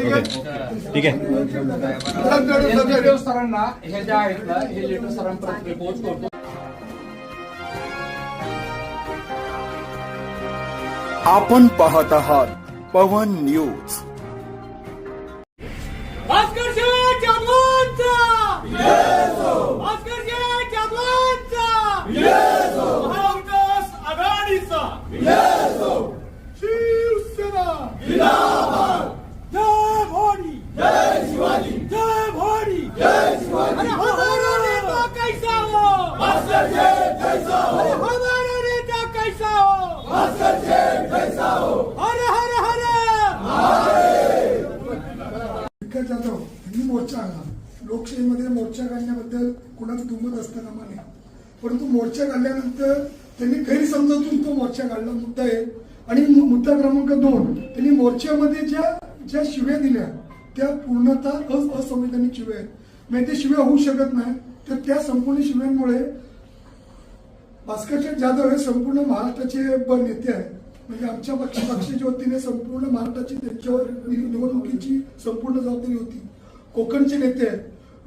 ठीक आहे. ठीक आहे. आहे सरांना हे जे आहेत ना हे लेटर सरांपर्यंत पोहोच करतो. आपण पाहत आहात पवन न्यूज भास्कर शेठ जाधवांचा भास्कर शेठ जाधवांचा महाविकास आघाडीचा शिवसेना जय भवानी जय शिवाजी जय भवानी जय शिवाजी अरे हमारा नेता कैसा हो भास्कर शेठ कैसा हो अरे हमारा नेता कैसा हो भास्कर शेठ कैसा हो हरे हरे हरे विकास जाधव यांनी मोर्चा आणला लोकशाहीमध्ये मोर्चा काढण्याबद्दल कुणाचं दुमत असतं कामा नाही परंतु मोर्चा काढल्यानंतर त्यांनी गैरसमजातून तो मोर्चा काढला मुद्दा आहे. आणि मुद्दा क्रमांक दोन त्यांनी मोर्चामध्ये ज्या ज्या शिव्या दिल्या त्या पूर्णतः असंवैधानिक शिव्या आहेत. म्हणजे ते शिव्या होऊ शकत नाही तर त्या संपूर्ण शिव्यांमुळे भास्करचंद जाधव हे संपूर्ण महाराष्ट्राचे ब- नेते आहेत. म्हणजे आमच्या पक्ष पक्षाच्या वतीने संपूर्ण महाराष्ट्राची त्यांच्यावर निवडणुकीची संपूर्ण जबाबदारी होती. कोकणचे नेते आहेत.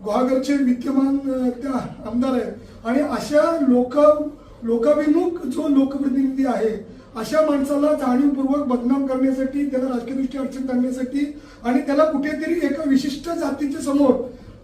गुहागरचे विद्यमान त्या आमदार आहेत. आणि अशा लोक लोकाभिमुख जो लोकप्रतिनिधी आहे अशा माणसाला जाणीवपूर्वक बदनाम करण्यासाठी त्याला राजकीयदृष्ट्या अडचण करण्यासाठी आणि त्याला कुठेतरी एका विशिष्ट जातीच्या समोर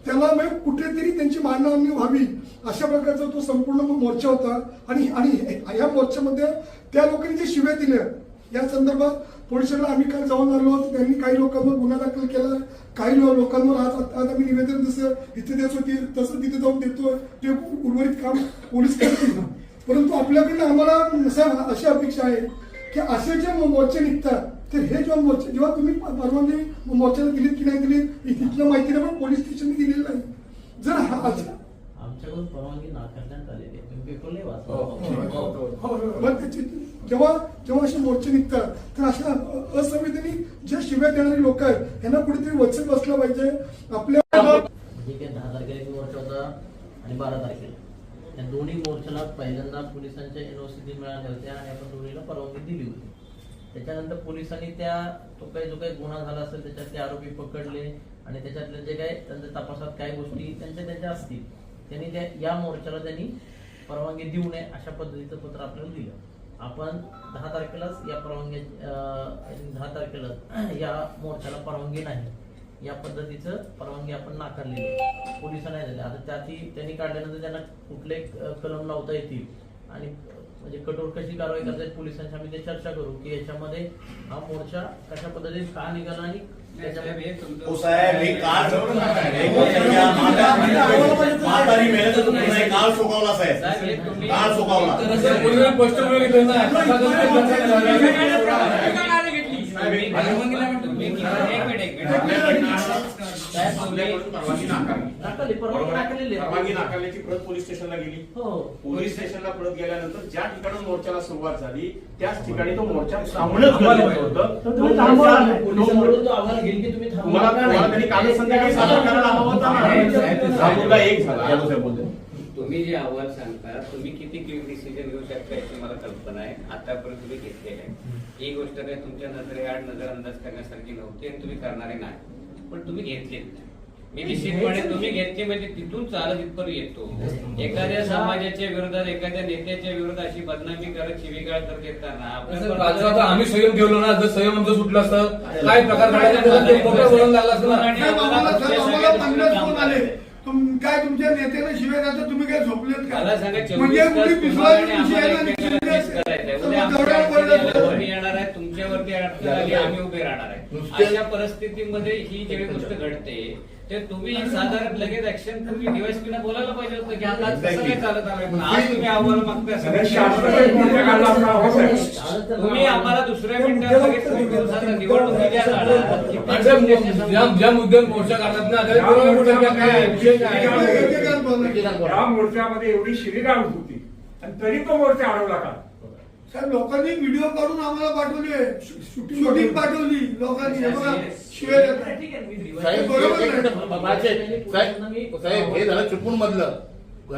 त्याला म्हणजे कुठेतरी त्यांची मानहानी व्हावी अशा प्रकारचा तो संपूर्ण मोर्चा होता. आणि आणि या मोर्चामध्ये त्या लोकांनी जे शिव्या दिल्या या संदर्भात पोलिसांना आम्ही काल जाऊन आलो. होतो त्यांनी काही लोकांवर गुन्हा दाखल केला. काही लो- लोकांवर आज आज आम्ही निवेदन जसं इथे देत होती तसं तिथे जाऊन देतो ते उर्वरित काम पोलीस करतील परंतु आपल्याकडनं आम्हाला असं अशी अपेक्षा आहे की असे जे मो- मोर्चे निघतात तर हे जेव्हा मोर्चे जेव्हा तुम्ही परवानगी मोर्चाला दिलीत की नाही दिलीत इथलं माहिती नाही पण पोलीस स्टेशनने दिलेलं नाही. जर हा आमच्याकडून परवानगी नाकारण्यात आलेली आहे. तुम्ही पेपरलाही हो, मग त्याची जेव्हा जेव्हा असे मोर्चे निघतात तर अशा अ- असंवेदनिक ज्या शिव्या देणारी लोक आहेत यांना कुठेतरी वचन बसलं पाहिजे. आपल्या दहा तारखेला एक मोर्चा होता आणि बारा तारखेला. या दोन्ही मोर्चाला पहिल्यांदा पोलिसांच्या एनओसी मिळाल्या होत्या आणि आपण दोन्हीला परवानगी दिली होती. त्याच्यानंतर पोलिसांनी त्या तो काही जो काही गुन्हा झाला असेल त्याच्यातले आरोपी पकडले आणि त्याच्यातले जे काही त्यांच्या तपासात काही गोष्टी त्यांच्या त्यांच्या असतील त्यांनी त्या या मोर्चाला त्यांनी परवानगी देऊ नये अशा पद्धतीचं पत्र आपल्याला दिलं. आपण दहा तारखेलाच या परवानगी दहा तारखेला या मोर्चाला परवानगी नाही. या पद्धतीचं परवानगी आपण नाकारलेली आहे. पोलिसांना नाही दिली. आता त्यातही त्यांनी काढल्यानंतर त्यांना कुठले कलम लावता येतील? आणि म्हणजे कठोर कशी कारवाई करता येईल पोलिसांची आम्ही ते चर्चा करू की याच्यामध्ये हा मोर्चा कशा पद्धतीने का निघाला आणि हो साहेब हे काळ म्हातारी मेहनत काळ सोकावला साहेब काळ परवानगी नाकारली. नाकारली परवानगी नाकारलेली आहे. परवानगी नाकारल्याची प्रत पोलीस स्टेशनला गेली. हो. पोलीस स्टेशनला परत गेल्यानंतर ज्या ठिकाणी मोर्चाला सुरुवात झाली त्याच ठिकाणी तो मोर्चा थांबणंच गरजेचं होतं. तो मोर्चा- तो पोलिसांकडून तो आम्हाला घेईल की तुम्ही थांबवा तुम्हाला का तुम्हाला नाही? त्यांनी काल संध्याकाळी सादर करायला हवा होता ना. हा मुद्दा एक झाला. यादव साहेब बोलते तुम्ही जे अहवाल सांगता तुम्ही किती क्विक डिसिजन घेऊ शकता याची मला कल्पना आहे. आतापर्यंत तुम्ही घेतलेलं आहे. ही गोष्ट काही तुमच्या नजरेआड नजर अंदाज करण्यासारखी नव्हती आणि तुम्ही करणारे नाही. पण तुम्ही घेतली. मी निश्चितपणे तुम्ही घेतली म्हणजे तिथून चालत इथपर्यंत येतो. एखाद्या समाजाच्या विरोधात एखाद्या नेत्याच्या विरोधात अशी बदनामी करत शिवीगाळ करत येताना आता आम्ही संयम ठेवलो ना जर संयम आमचं सुटलं असतं काय प्रकार काय तुमच्या नेत्याला शिवाय तुम्ही काय झोपलेत मला सांगा म्हणजे येणार आहे? तुमच्यावरती अडचण आली आम्ही उभे राहणार आहे. अशा परिस्थितीमध्ये ही जेवढी गोष्ट घडते ते तुम्ही साधारण लगेच ऍक्शन तुम्ही डीवायसपी बोलायला पाहिजे होतं की आता कसं काय चालत आलंय पण आज तुम्ही अहवाल मागताय. तुम्ही आम्हाला दुसऱ्या लगेच निवडणुकीच्या काळात ज्या- ज्या मुद्द्यावर मोर्चा काढतात ना. या मोर्चामध्ये एवढी शिवीगाळ होती आणि तरी तो मोर्चा अडवला का? साहेब लोकांनी व्हिडिओ करून आम्हाला पाठवले. शूटिंग पाठवली. लोकांनी. साहेब, हे झालं चिपळूण मधलं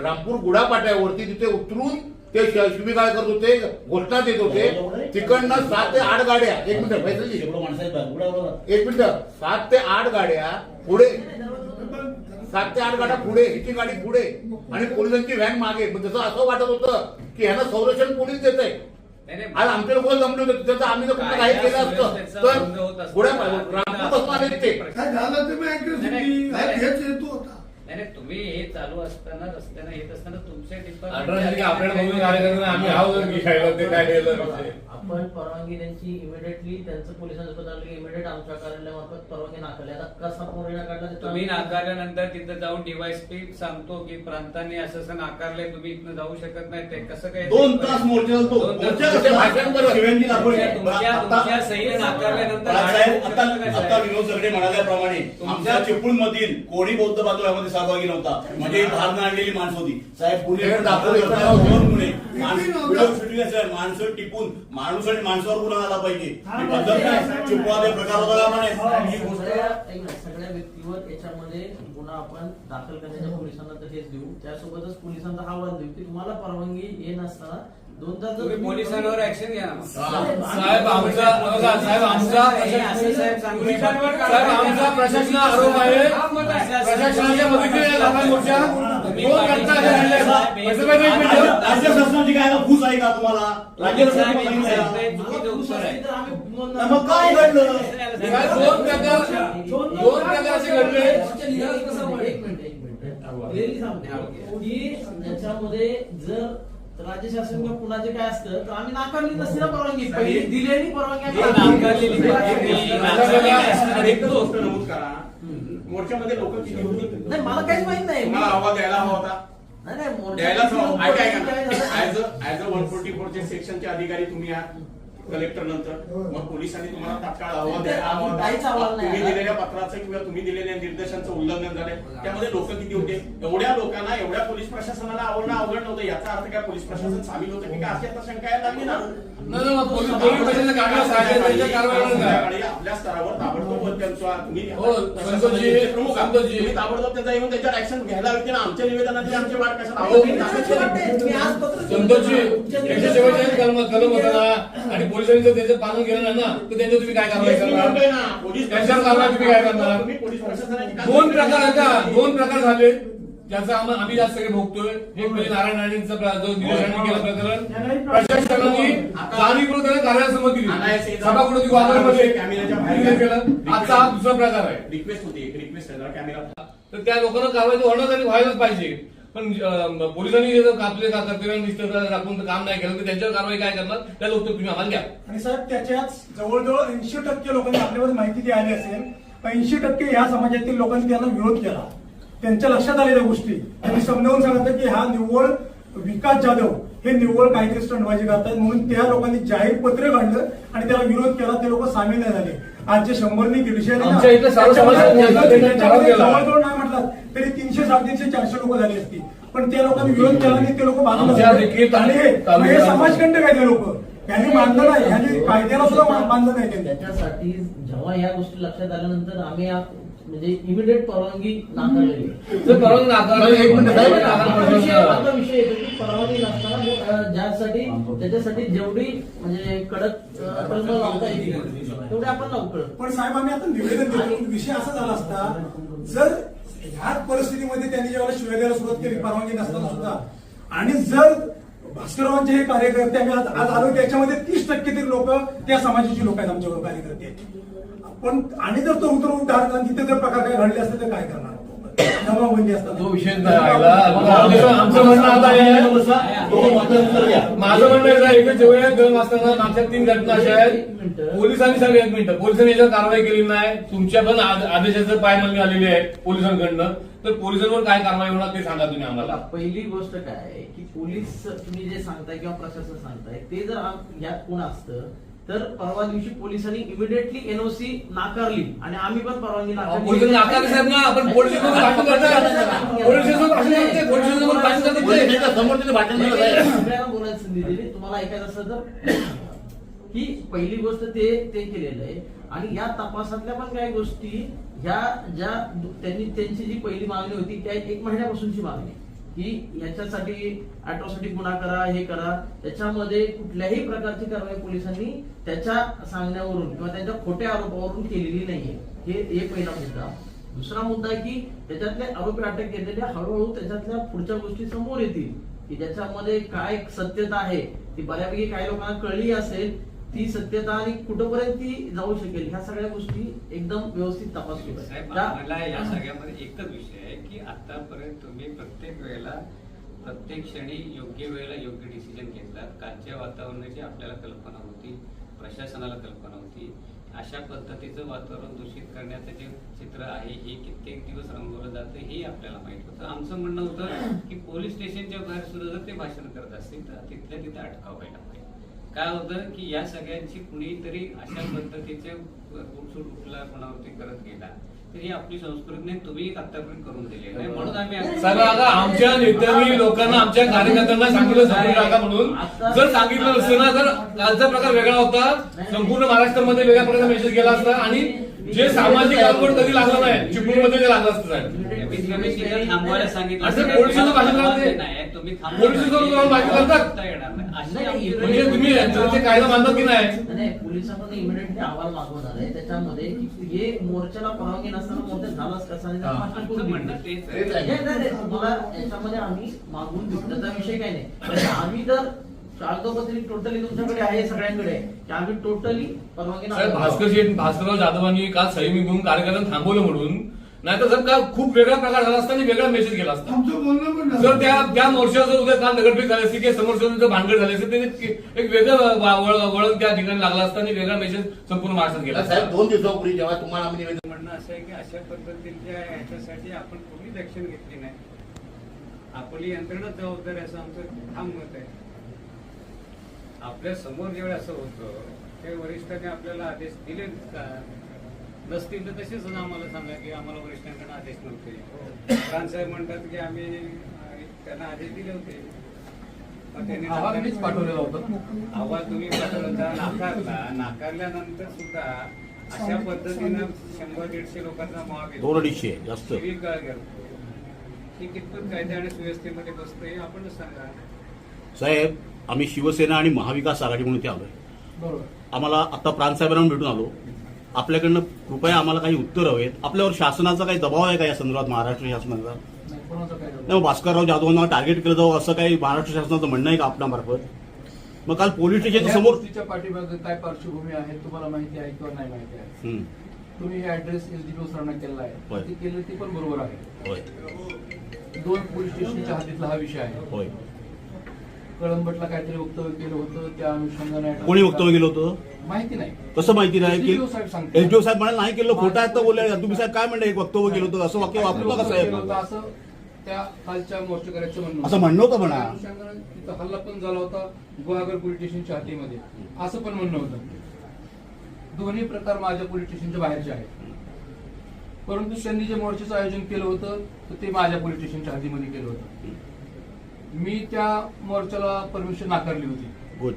रामपूर गुढापाट्यावरती तिथे उतरून ते श- शिबिर काय करत होते घोषणा देत होते. तिकडनं सात ते आठ गाड्या एक मिनिट फैसलजी. एक मिनिट सात ते आठ गाड्या पुढे सात ते आठ गाड्या पुढे हिची गाडी पुढे. आणि पोलिसांची व्हॅन मागे. मग जसं असं वाटत होतं की ह्यांना संरक्षण पोलीस देत आहे. आज आमचे लोक जमले होते त्याचं आम्ही जर कुठं काही केलं असतं. तर पुढे रामपूरपासून आले ते काय झालं ते नाही, नाही. सुट्टी हेच हेतू होता. नाही नाही, तुम्ही हे चालू असताना रस्त्यानं येत असताना डिपार्टमेंट आपल्याला आम्ही ते काय केलं आपण परवानगी त्यांची इमिडिएटली त्यांचं पोलिसांचं पत्र आलं की इमिडिएट आमच्या कार्यालयामार्फत परवानगी नाकारली. आता कसा पोरी नाकारला ते तुम्ही नाकारल्यानंतर तिथं जाऊन डीवायसपी सांगतो की प्रांतांनी असं असं नाकारलंय तुम्ही इथनं जाऊ शकत नाही. ते कसं काय दोन तास मोर्चा चालतो दोन तास. मोर्चा कसं भाषण करत शिवाजी दाखवले. तुमच्या- तुमच्या सहीने नाकारल्यानंतर साहेब आता कसं काय, आता साहेब? विनोद सगळे म्हणाल्याप्रमाणे आमच्या चिपळूण मधील कोणी बौद्ध बांधव यामध्ये सहभागी नव्हता. म्हणजे भारनं आणलेली माणसं होती. साहेब पुणे दोन गुन्हे माणसं- व्हिडिओ शूटिंग. माणसं टिपून. माणूस आणि माणसावर गुन्हा झाला पाहिजे ही पद्धत नाही चिपळूण प्रकार होता का म्हणे ही गोष्ट सगळ्या व्यक्तीवर याच्यामध्ये गुन्हा आपण दाखल करण्याच्या पोलिसांना तर हेच देऊ त्यासोबतच पोलिसांचा हा वाद देऊ की तुम्हाला परवानगी हे नसताना पोलिसांवर ऍक्शन घ्या ना. साहेब आमचा साहेब आमचा हे असं साहेब आमचा प्रशासना आरोप आहे प्रशासनाच्या मदतीने झाला आहे, का तुम्हाला? हे मग काय घडलं? दोन प्रकार दोन प्रकार असे घडले. एक मिनिट एक मिनिट. Clearly सांगतो की याच्यामध्ये जर राज्य शासन किंवा कुणाचे काय असतं तर आम्ही नाकारली नसती ना परवानगी पहिली दिलेली परवानगी मोर्चामध्ये लोक नाही मला काहीच माहीत नाही. तुम्हाला आवाज द्यायला हवा होता. नाही, नाही, द्यायलाच हवा ऐका ऐका झालं? As as a one forty फोरचे सेक्शनचे अधिकारी तुम्ही आहात कलेक्टर नंतर मग पोलिसांनी तुम्हाला तात्काळ अहवाल द्यायला. काहीच अहवाल नाही तुम्ही. दिलेल्या पत्राचं किंवा तुम्ही दिलेल्या निर्देशांचं उल्लंघन झालंय. त्यामध्ये लोक किती होते? एवढ्या लोकांना एवढ्या पोलीस प्रशासनाला आवडणं अवघड नव्हतं. याचा अर्थ काय? पोलीस प्रशासन सामील होतं की काय? अशी आता शंका यायला लागली ना. आपल्या स्तरावर ताबडतोब त्यांचा तुम्ही हो, प्रमुख ताबडतोब त्याचा येऊन त्याच्यावर ऍक्शन घ्यायला हवी ना आमच्या निवेदनाची आमची वाट हो. होता ना? आणि पोलिसांनी जर त्याचं पालन केलं नाही ना तर त्यांच्यावर तुम्ही काय कारवाई करणार? त्यांच्यावर कारवाई तुम्ही काय करणार? दोन प्रकार आहेत का दोन प्रकार झाले. ज्याचा आम्हा- आम्ही जास्त सगळे भोगतोय. एक म्हणजे नारायण राणेंचा प्रकरण. प्रशासनाने जाणीवपूर्वक कार्यासमोर दिली. सभागृहाची वादळमध्ये. कॅमेऱ्याच्या बाहेर हे केलं. आजचा हा दुसरा प्रकार आहे. रिक्वेस्ट होती एक रिक्वेस्ट आहे कॅमेरा तर त्या लोकांना कारवाई होणं तरी व्हायलाच पाहिजे. पण पोलिसांनी जर आपले का- कर्तव्य दाखवून काम नाही केलं. तर त्यांच्यावर कारवाई काय करणार? त्याला उत्तर तुम्ही आम्हाला घ्या आणि साहेब त्याच्यात जवळजवळ ऐंशी टक्के लोकांनी आपल्यावर माहिती जी आली असेल ऐंशी टक्के ह्या समाजातील लोकांनी त्यांना विरोध केला. त्यांच्या लक्षात आलेल्या गोष्टी. त्यांनी समजावून सांगितलं की हा निव्वळ विकास जाधव हे निव्वळ काहीतरी स्टंटबाजी करतात म्हणून त्या लोकांनी जाहीर पत्र काढलं आणि त्याला विरोध केला. ते लोक सामील नाही झाले. आजचे शंभरनी दीडशे आले ना, आमच्या इथं सर्व समाजाने त्याच्यामध्ये- त्यांनी त्याच्यामध्ये ठराव केला. जवळजवळ नाही म्हटलं तरी तीनशे साडेतीनशे चारशे लोक झाली असती. पण त्या लोकांनी विरोध केला आणि ते लोक आमच्या. देखील आणि हे तालुक्यात- हे समाजकंटक आहे ते लोक? त्यांनी मानलं नाही ह्यांनी कायद्याला सुद्धा मान- मानलं नाही त्यांनी. त्याच्यासाठी जेव्हा या गोष्टी लक्षात आल्यानंतर आम्ही आ- म्हणजे इमिडिएट परवानगी नाकारलेली. जर परवानगी नाकारली एक मिनिट साहेब, आता नाकारली विषय प्रश्न. आता विषय येतो की परवानगी नसताना मग, अं, ज्यासाठी त्याच्यासाठी जेवढी म्हणजे कडक अं, कलमं लावता येतील तेवढे आपण लावू पण साहेब आम्ही आता निवेदन देतो विषय असा झाला असता जर ह्याच परिस्थितीमध्ये त्यांनी ज्यावेळेला शिवाय द्यायला सुरुवात केली परवानगी नसताना सुद्धा आणि जर भास्कररावांचे हे कार्यकर्ते आम्ही आज आज आलो त्याच्यामध्ये तीस टक्के तरी लोक त्या समाजाची लोक आहेत आमच्यावर कार्यकर्ते पण आणि जर तो उतरवून टाकला आणि तिथे जर प्रकार काय घडले असते तर काय करणार? असताना तो विषय. आमचं म्हणणं आता आहे. माझं म्हणणं आहे एकच जेवढ्या दोन वाजताना मागच्या तीन घटना अशा आहेत पोलिसांनी सगळे एक मिनिट. पोलिसांनी याच्यावर कारवाई केली नाही. तुमच्या पण आद- आदेशाचं पायमल्ली आलेली आहे पोलिसांकडनं. तर पोलिसांवर काय कारवाई होणार ते सांगा तुम्ही आम्हाला. पहिली गोष्ट काय आहे की पोलीस तुम्ही जे सांगताय किंवा प्रशासन सांगताय ते जर यात कोण असतं तर परवा दिवशी पोलिसांनी इमिडिएटली एनओसी नाकारली आणि आम्ही पण परवानगी नाकारली. बोलायला संधी दिली. तुम्हाला ऐकायचं असलं तर. ही पहिली गोष्ट ते ते केलेलं आहे. आणि या तपासातल्या पण काही गोष्टी ह्या ज्या त्यांनी त्यांची जी पहिली मागणी होती त्या एक महिन्यापासूनची मागणी की याच्यासाठी अॅट्रॉसिटी गुन्हा करा हे करा. त्याच्यामध्ये कुठल्याही प्रकारची कारवाई पोलिसांनी त्याच्या सांगण्यावरून किंवा त्यांच्या खोट्या आरोपावरून केलेली नाहीये. हे हे पहिला मुद्दा. दुसरा मुद्दा की त्याच्यातले आरोपी अटक केलेले हळूहळू त्याच्यातल्या पुढच्या गोष्टी समोर येतील. की ज्याच्यामध्ये काय सत्यता आहे ती बऱ्यापैकी काही लोकांना कळली असेल ती सत्यता आणि कुठपर्यंत ती जाऊ शकेल ह्या सगळ्या गोष्टी एकदम व्यवस्थित तपासू मला या सगळ्यामध्ये एकच विषय आहे की आतापर्यंत तुम्ही प्रत्येक वेळेला प्रत्येक क्षणी योग्य वेळेला योग्य डिसिजन घेतलात. कालच्या वातावरणाची आपल्याला कल्पना होती प्रशासनाला कल्पना होती. अशा पद्धतीचं वातावरण दूषित करण्याचं जे चित्र आहे हे कित्येक दिवस रंगवलं जातं हे आपल्याला माहीत होतं. आमचं म्हणणं होतं की पोलीस स्टेशनच्या बाहेर सुद्धा जर ते भाषण करत असतील तर तिथल्या तिथे अटकाव व्हायला काय होतं की या सगळ्यांची कुणीतरी अशा पद्धतीचे उठसूट उठला कोणावरती करत गेला. तर ही आपली संस्कृती नाही तुम्ही आतापर्यंत करून दिली. आहे म्हणून आम्ही आमच्या नेत्यांनी लोकांना आमच्या कार्यकर्त्यांना सांगितलं समोर टाका म्हणून. जर सांगितलं नसतं ना तर कालचा प्रकार वेगळा होता. संपूर्ण महाराष्ट्रामध्ये वेगळ्या प्रकारचा मेसेज गेला असता. आणि जे सामाजिक अडवड कधी लागलं नाही चिपळूणमध्ये ते लागलं असतं साहेब. सांगितलं असं पोलिसांचं भाषण करते. नाही. तुम्ही येणार नाही. आमची म्हणजे तुम्ही यांचं ते कायदा मानतात की नाही? नाही पोलिसांमध्ये इमिडिएटली अहवाल मागवणार आहे. त्याच्यामध्ये की हे मोर्चाला परवानगी नसताना मोर्चा झालाच कसा आणि हा. भाषण आमचं करून म्हणणं दिलं. तेच तेच आहे. आहे. नाही, नाही, नाही, तुम्हाला याच्यामध्ये आम्ही मागून घेऊ त्याचा विषय काही नाही. पण आम्ही तर कागदोपत्री टोटली तुमच्याकडे आहे सगळ्यांकडे. की आम्ही टोटली परवानगी साहेब. भास्कर शेठ भास्करराव जाधवांनी काल सही घेऊन कार्यकर्त्यांना थांबवलं म्हणून नाहीतर जर का खूप वेगळा प्रकार झाला असता आणि वेगळा मेसेज गेला असता. आमचं बोलणं पण जर त्या त्या मोर्चाचं उद्या काल दगडफेक झाली असती किंवा समोर जर भानगड झाली असती त्याने एक वेगळं वळण त्या ठिकाणी लागलं असतं आणि वेगळा मेसेज संपूर्ण महाराष्ट्रात गेला साहेब. दोन दिवसापूर्वी जेव्हा तुम्हाला आम्ही निवेदन म्हणणं असं आहे की अशा पद्धतीच्या ह्याच्यासाठी आपण कोणी दक्षिण घेतली नाही. आपली यंत्रणा जबाबदारी असं आमचं ठाम मत आहे. आपल्यासमोर जेव्हा असं होतं ते वरिष्ठांनी आपल्याला आदेश दिले का? नसतील तर तसेच आम्हाला सांगा की आम्हाला वरिष्ठांकडे आदेश नव्हते. साहेब म्हणतात की आम्ही त्यांना आदेश दिले होते. अहवाल पाठवलेला. अहवाल तुम्ही पाठवला नाकारला नाकारल्यानंतर सुद्धा अशा पद्धतीनं शंभर दीडशे लोकांचा महाग दोन अडीचशे जास्त. ही ही कितपत कायदे आणि सुव्यवस्थेमध्ये बसतं हे आपणच सांगा. साहेब आम्ही शिवसेना आणि महाविकास आघाडी म्हणून इथे आलोय. बरोबर. आम्हाला आता प्रांतसाहेबांना भेटून आलो. आपल्याकडनं कृपया आम्हाला काही उत्तर हवेत. आपल्यावर शासनाचा काही दबाव आहे का या संदर्भात महाराष्ट्र शासनाचा? नाही भास्करराव जाधवांना टार्गेट केलं जावं असं काही महाराष्ट्र शासनाचं म्हणणं आहे का आपल्यामार्फत मग काल पोलीस स्टेशनच्या या समोर गोष्टीच्या पाठीमागे काय पार्श्वभूमी आहे तुम्हाला माहिती आहे किंवा नाही माहिती आहे? तुम्ही हे ऍड्रेस एसडीपीओ सरांना केला होय. आहे ते केलं ते पण बरोबर आहे. दोन पोलीस स्टेशनच्या हद्दीतला हा विषय आहे. होय. कळंबटला काहीतरी वक्तव्य केलं होतं त्या अनुषंगाने कोणी वक्तव्य केलं होतं? माहिती नाही. कसं माहिती नाही? SDPO साहेब की सांगतात. एसडीओ साहेब म्हणाले नाही केलं खोटं आहे तर बोलले. तुम्ही साहेब काय म्हणले एक वक्तव्य केलं होतं? असं वाक्य वापरू नका केलं होतं साहेब असं त्या कालच्या मोर्चेकऱ्याचं म्हणणं असं म्हणणं होतं म्हणा. त्या अनुषंगाने तिथं हल्ला पण झाला होता गुहागर पोलीस स्टेशनच्या हातीमध्ये. असं पण म्हणणं होतं. दोन्ही प्रकार माझ्या पोलीस स्टेशनच्या बाहेरचे आहेत. परंतु त्यांनी जे मोर्चाचं आयोजन केलं होतं तर ते माझ्या पोलीस स्टेशनच्या हद्दीमध्ये केलं होतं. मी त्या मोर्चाला परमिशन नाकारली होती. गुड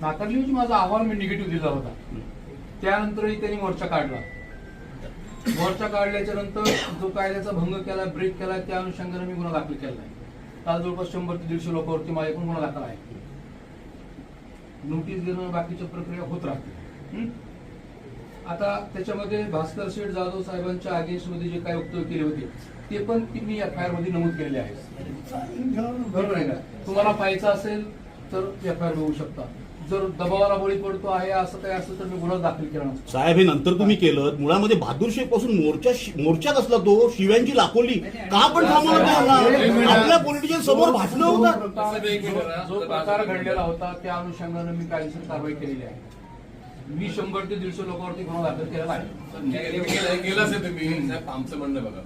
नाकारली होती माझा अहवाल मी निगेटिव्ह दिला होता. त्यानंतरही त्यांनी मोर्चा काढला. मोर्चा काढल्याच्या नंतर जो कायद्याचा भंग केला ब्रेक केला त्या अनुषंगाने मी गुन्हा दाखल केला आहे काल जवळपास शंभर ते दीडशे लोकांवरती माझ्याकडून गुन्हा दाखल आहे. नोटीस देणं बाकीच्या प्रक्रिया होत राहतील. हं? आता त्याच्यामध्ये भास्कर शेठ जाधव साहेबांच्या अगेन्स्टमध्ये जे काय वक्तव्य केले होते ते पण मी एफ आय आरमध्ये नमूद केलेले आहे बरोबर आहे का तुम्हाला पाहायचं असेल तर एफ आय आर बघू शकता. जर दबावाला बळी पडतो आहे असं काय असेल तर मी गुन्हा दाखल केला नसतो. साहेब हे नंतर तुम्ही केलं. मुळामध्ये बहादूरपासून मोर्चा मोर्चा कसला तो शिव्यांची लाखोली. का पण थांबवलं नाही यांना? आपल्या पॉलिटिशियन समोर भाषण. जो प्रकार घडलेला होता त्या अनुषंगाने मी कायदेशीर कारवाई केलेली आहे. मी शंभर ते दीडशे लोकांवरती गुन्हा दाखल केलेला आहे. असेल आमचं म्हणणं बघा.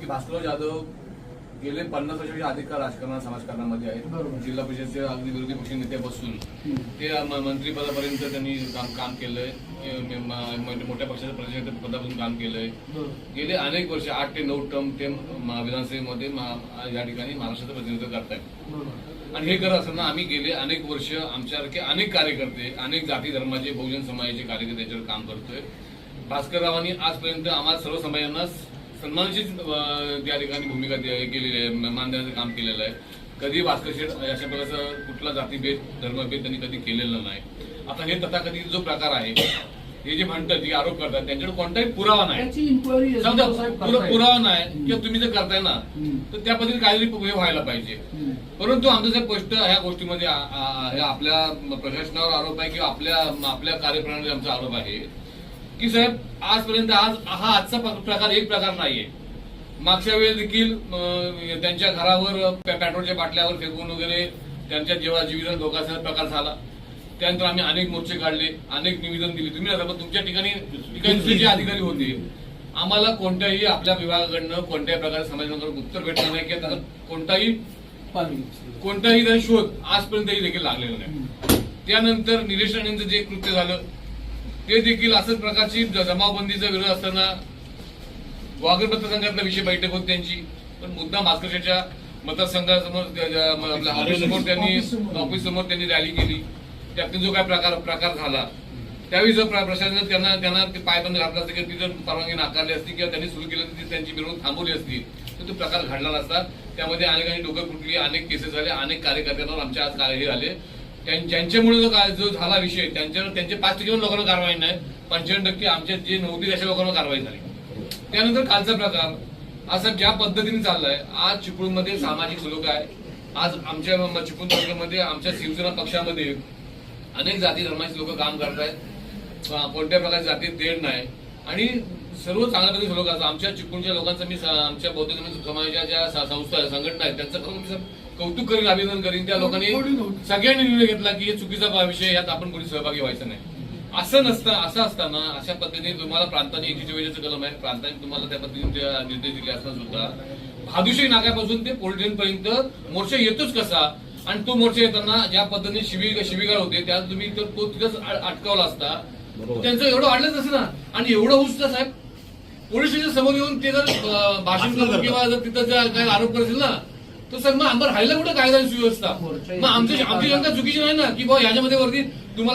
की भास्करराव जाधव गेले पन्नास वर्षाच्या अधिक काळ राजकारणात समाजकारणामध्ये. आहेत. जिल्हा परिषदचे अगदी विरोधी पक्ष नेत्यापासून ते मंत्रिपदापर्यंत त्यांनी काम काम केलंय. मोठ्या पक्षाच्या प्रतिनिधी पदापासून काम केलंय. गेले अनेक वर्ष आठ ते नऊ टर्म ते विधानसभेमध्ये या ठिकाणी महाराष्ट्राचं प्रतिनिधित्व करतायत. आणि हे करत असताना आम्ही गेले अनेक वर्ष आमच्यासारखे अनेक कार्यकर्ते अनेक जाती धर्माचे बहुजन समाजाचे कार्यकर्ते याच्यावर काम करतोय. भास्कररावांनी आजपर्यंत आम्हाला सर्व समाजांना सन्मानाची अं, त्या ठिकाणी भूमिका केलेली आहे मान देण्याचं काम केलेलं आहे. कधी भास्कर शेठ अशा प्रकारचं कुठला जातीभेद धर्मभेद त्यांनी कधी केलेला नाही. आता हे तथाकथित जो प्रकार आहे हे जे म्हणतात जे आरोप करतात त्यांच्याकडे कोणताही पुरावा नाही. पुरावा नाही किंवा तुम्ही जर करताय ना तर त्या पद्धतीने काहीतरी हे व्हायला पाहिजे. परंतु आमचं जे स्पष्ट ह्या गोष्टीमध्ये आपल्या प्रशासनावर आरोप आहे किंवा आपल्या आपल्या कार्यप्रणाली आमचा आरोप आहे की साहेब आजपर्यंत आज हा आजचा प्रकार एक प्रकार नाहीये. मागच्या वेळेस देखील त्यांच्या घरावर पेट्रोलच्या बाटल्यावर फेकून वगैरे त्यांच्या जेव्हा जीवित धोकाचा प्रकार झाला त्यानंतर आम्ही अनेक मोर्चे काढले अनेक निवेदन दिले. तुम्ही आता पण तुमच्या ठिकाणी जे अधिकारी होते. आम्हाला कोणत्याही आपल्या विभागाकडनं कोणत्याही प्रकारे समाजाकडून उत्तर भेटलं नाही किंवा त्याचा कोणताही कोणताही शोध आजपर्यंतही देखील लागलेला नाही. त्यानंतर निलेश राणेंचं जे कृत्य झालं ते देखील असंच प्रकारची जमावबंदीचा विरोध असताना वाघर मतदारसंघातला विषय बैठक होती त्यांची. पण मुद्दा भास्करच्या मतदारसंघासमोर आपल्या ऑफिससमोर त्यांनी ऑफिस समोर त्यांनी रॅली केली. त्यातून जो काय प्रकार प्रकार झाला त्यावेळी जर प्र- प्रशासनाने त्यांना त्यांना ते पायबंद घातला असते किंवा ती जर परवानगी नाकारली असती किंवा त्यांनी सुरू केली असती त्यांची मिरवणूक थांबवली असती तर तो प्रकार घडला नसता. त्यामध्ये अनेकांनी डोकं फुटली अनेक केसेस झाले अनेक कार्यकर्त्यांवर आमच्या आज कार्य हे आले. ज्यांच्यामुळे जो काय जो झाला विषय त्यांच्यावर त्यांचे पाच टक्के पण लोकांना कारवाई नाही. पंच्याण्णव टक्के आमच्या जे नव्हती अशा लोकांना कारवाई झाली. त्यानंतर कालचा प्रकार. असा ज्या पद्धतीने चाललाय आज चिपळूणमध्ये सामाजिक सलोख आहे. आज आमच्या चिपळूण तालुक्यामध्ये आमच्या शिवसेना पक्षामध्ये अनेक जाती धर्माचे लोक काम करतायत. आहेत कोणत्या प्रकारची जाती देड नाही. आणि सर्व चांगल्या पद्धतीने लोक असतात. आमच्या चिपळूणच्या लोकांचं मी आमच्या बौद्ध धर्म समाजाच्या ज्या संस्था आहेत, संघटना आहेत त्यांचं करून मी कौतुक करीन अभिनंदन करीन. त्या लोकांनी सगळ्यांनी निर्णय घेतला की हे चुकीचा विषय यात आपण कोणी सहभागी व्हायचं नाही. असं नसतं असं असताना अशा पद्धतीने तुम्हाला प्रांताने चव्वेचाळीसचं कलम आहे. प्रांताने तुम्हाला त्या पद्धतीने ते निर्देश दिले असताना सुद्धा. भादुशी नाक्यापासून ते पोलिटियन पर्यंत मोर्चा येतोच कसा? आणि तो मोर्चा येताना ज्या पद्धतीने शिबिर शिबिगाळ होते त्यात तुम्ही तो तो तिथंच अटकावला असता. त्यांचं एवढं वाढलंच असं ना. आणि एवढं होऊच साहेब पोलीस स्टेशन समोर येऊन ते जर भाषण करून किंवा जर तिथं जर काही आरोप करतील ना तर सर मग आम्हाला राहिला कुठे कायदा सुव्यवस्था मग आमची आमची जनता चुकीची नाही ना? की बाबा याच्यामध्ये वरती तुम्हाला